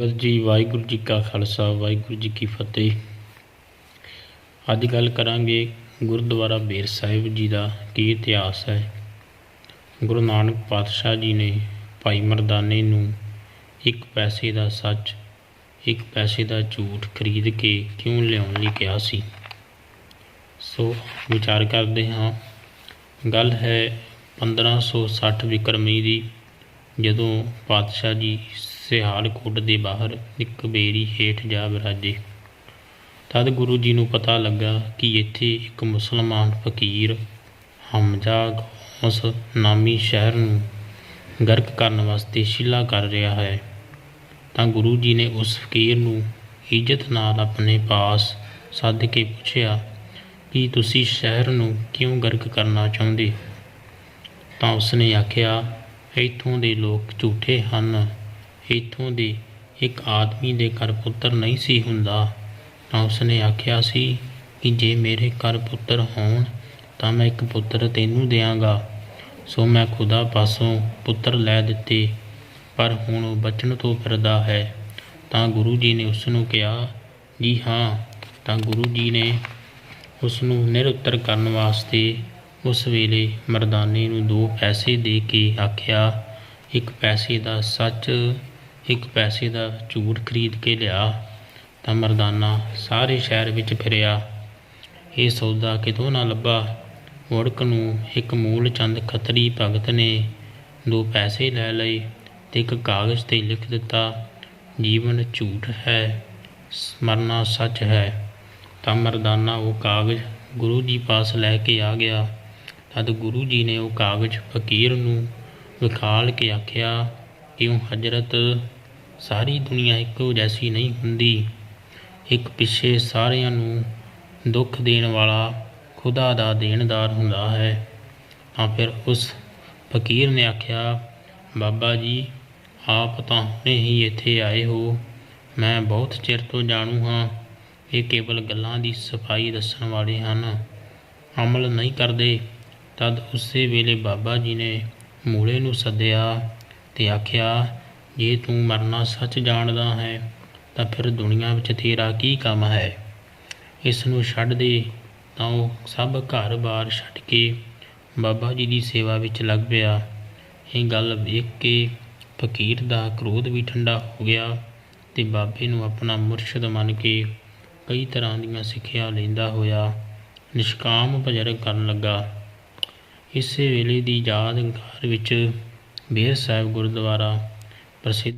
ਸੰਗਤ ਜੀ, ਵਾਹਿਗੁਰੂ ਜੀ ਕਾ ਖਾਲਸਾ, ਵਾਹਿਗੁਰੂ ਜੀ ਕੀ ਫਤਿਹ। ਅੱਜ ਗੱਲ ਕਰਾਂਗੇ ਗੁਰਦੁਆਰਾ ਬੇਰ ਸਾਹਿਬ ਜੀ ਦਾ ਕੀ ਇਤਿਹਾਸ ਹੈ। ਗੁਰੂ ਨਾਨਕ ਪਾਤਸ਼ਾਹ ਜੀ ਨੇ ਭਾਈ ਮਰਦਾਨੇ ਨੂੰ ਇੱਕ ਪੈਸੇ ਦਾ ਸੱਚ, ਇੱਕ ਪੈਸੇ ਦਾ ਝੂਠ ਖਰੀਦ ਕੇ ਕਿਉਂ ਲਿਆਉਣ ਲਈ ਕਿਹਾ ਸੀ? ਸੋ ਵਿਚਾਰ ਕਰਦੇ ਹਾਂ। ਗੱਲ ਹੈ 1560 ਵਿਕਰਮੀ ਦੀ, ਜਦੋਂ ਪਾਤਸ਼ਾਹ ਜੀ ਸਿਹਾਲਕੋਟ ਦੇ ਬਾਹਰ ਇੱਕ ਬੇਰੀ ਹੇਠ ਜਾ ਵਿਰਾਜੇ ਤਦ ਗੁਰੂ ਜੀ ਨੂੰ ਪਤਾ ਲੱਗਾ ਕਿ ਇੱਥੇ ਇੱਕ ਮੁਸਲਮਾਨ ਫਕੀਰ ਹਮਜ਼ਾ ਗੌਸ ਨਾਮੀ ਸ਼ਹਿਰ ਨੂੰ ਗਰਕ ਕਰਨ ਵਾਸਤੇ ਸ਼ਿਲਾ ਕਰ ਰਿਹਾ ਹੈ। ਤਾਂ ਗੁਰੂ ਜੀ ਨੇ ਉਸ ਫਕੀਰ ਨੂੰ ਇੱਜ਼ਤ ਨਾਲ ਆਪਣੇ ਪਾਸ ਸੱਦ ਕੇ ਪੁੱਛਿਆ ਕਿ ਤੁਸੀਂ ਸ਼ਹਿਰ ਨੂੰ ਕਿਉਂ ਗਰਕ ਕਰਨਾ ਚਾਹੁੰਦੇ ਤਾਂ ਉਸਨੇ ਆਖਿਆ, ਇੱਥੋਂ ਦੇ ਲੋਕ ਝੂਠੇ ਹਨ। ਇੱਥੋਂ ਦੇ ਇੱਕ ਆਦਮੀ ਦੇ ਘਰ ਪੁੱਤਰ ਨਹੀਂ ਸੀ ਹੁੰਦਾ, ਤਾਂ ਉਸਨੇ ਆਖਿਆ ਸੀ ਕਿ ਜੇ ਮੇਰੇ ਘਰ ਪੁੱਤਰ ਹੋਣ, ਤਾਂ ਮੈਂ ਇੱਕ ਪੁੱਤਰ ਤੈਨੂੰ ਦਿਆਂਗਾ। ਸੋ ਮੈਂ ਖੁਦਾ ਪਾਸੋਂ ਪੁੱਤਰ ਲੈ ਦਿੱਤੇ, ਪਰ ਹੁਣ ਉਹ ਬਚਣ ਤੋਂ ਫਿਰਦਾ ਹੈ। ਤਾਂ ਗੁਰੂ ਜੀ ਨੇ ਉਸ ਨੂੰ ਕਿਹਾ, ਜੀ ਹਾਂ। ਤਾਂ ਗੁਰੂ ਜੀ ਨੇ ਉਸ ਨੂੰ ਨਿਰਉੱਤਰ ਕਰਨ ਵਾਸਤੇ ਉਸ ਵੇਲੇ ਮਰਦਾਨੇ ਨੂੰ ਦੋ ਪੈਸੇ ਦੇ ਕੇ ਆਖਿਆ। ਇੱਕ ਪੈਸੇ ਦਾ ਸੱਚ ਇੱਕ ਪੈਸੇ ਦਾ ਝੂਠ ਖਰੀਦ ਕੇ ਲਿਆ ਤਾਂ ਮਰਦਾਨਾ ਸਾਰੇ ਸ਼ਹਿਰ ਵਿੱਚ ਫਿਰਿਆ। ਇਹ ਸੌਦਾ ਕਿਤੋਂ ਨਾ ਲੱਭਾ। ਮੁੜਕ ਨੂੰ ਇੱਕ ਮੂਲ ਚੰਦ ਖੱਤਰੀ ਭਗਤ ਨੇ ਦੋ ਪੈਸੇ ਲੈ ਲਏ ਤੇ ਇੱਕ ਕਾਗਜ਼ ਤੇ ਲਿਖ ਦਿੱਤਾ, ਜੀਵਨ ਝੂਠ ਹੈ, ਮਰਨਾ ਸੱਚ ਹੈ। ਤਾਂ ਮਰਦਾਨਾ ਉਹ ਕਾਗਜ਼ ਗੁਰੂ ਜੀ ਪਾਸ ਲੈ ਕੇ ਆ ਗਿਆ। ਤਦ ਗੁਰੂ ਜੀ ਨੇ ਉਹ ਕਾਗਜ਼ ਫਕੀਰ ਨੂੰ ਵਿਖਾਲ ਕੇ ਆਖਿਆ ਕਿਉਂ ਹਜ਼ਰਤ ਸਾਰੀ ਦੁਨੀਆ ਇੱਕੋ ਜੈਸੀ ਨਹੀਂ ਹੁੰਦੀ। ਇੱਕ ਪਿੱਛੇ ਸਾਰਿਆਂ ਨੂੰ ਦੁੱਖ ਦੇਣ ਵਾਲਾ ਖੁਦਾ ਦਾ ਦੇਣਦਾਰ ਹੁੰਦਾ ਹੈ। ਤਾਂ ਫਿਰ ਉਸ ਫਕੀਰ ਨੇ ਆਖਿਆ, ਬਾਬਾ ਜੀ, ਆਪ ਤਾਂ ਹੁਣੇ ਹੀ ਇੱਥੇ ਆਏ ਹੋ। ਮੈਂ ਬਹੁਤ ਚਿਰ ਤੋਂ ਜਾਣੂ ਹਾਂ। ਇਹ ਕੇਵਲ ਗੱਲਾਂ ਦੀ ਸਫ਼ਾਈ ਦੱਸਣ ਵਾਲੇ ਹਨ। ਅਮਲ ਨਹੀਂ ਕਰਦੇ। ਤਦ ਉਸੇ ਵੇਲੇ ਬਾਬਾ ਜੀ ਨੇ ਮੂਲੇ ਨੂੰ ਸੱਦਿਆ ਤੇ ਆਖਿਆ ਜੇ ਤੂੰ ਮਰਨਾ ਸੱਚ ਜਾਣਦਾ ਹੈ, ਤਾਂ ਫਿਰ ਦੁਨੀਆ ਵਿੱਚ ਤੇਰਾ ਕੀ ਕੰਮ ਹੈ? ਇਸ ਨੂੰ ਛੱਡ ਦੇ, ਤਾਂ ਉਹ ਸਭ ਘਰ-ਬਾਰ ਛੱਡ ਕੇ ਬਾਬਾ ਜੀ ਦੀ ਸੇਵਾ ਵਿੱਚ ਲੱਗ ਪਿਆ। ਇਹ ਗੱਲ ਵੇਖ ਕੇ ਫਕੀਰ ਦਾ ਕ੍ਰੋਧ ਵੀ ਠੰਡਾ ਹੋ ਗਿਆ ਤੇ ਬਾਬੇ ਨੂੰ ਆਪਣਾ ਮੁਰਸ਼ਿਦ ਮੰਨ ਕੇ ਕਈ ਤਰ੍ਹਾਂ ਦੀਆਂ ਸਿੱਖਿਆ ਲੈਂਦਾ ਹੋਇਆ ਨਿਸ਼ਕਾਮ ਭਜਨ ਕਰਨ ਲੱਗਾ। ਇਸੇ ਵੇਲੇ ਦੀ ਯਾਦਗਾਰ ਵਿੱਚ ਬੇਰ ਸਾਹਿਬ ਗੁਰਦੁਆਰਾ प्रसिद्ध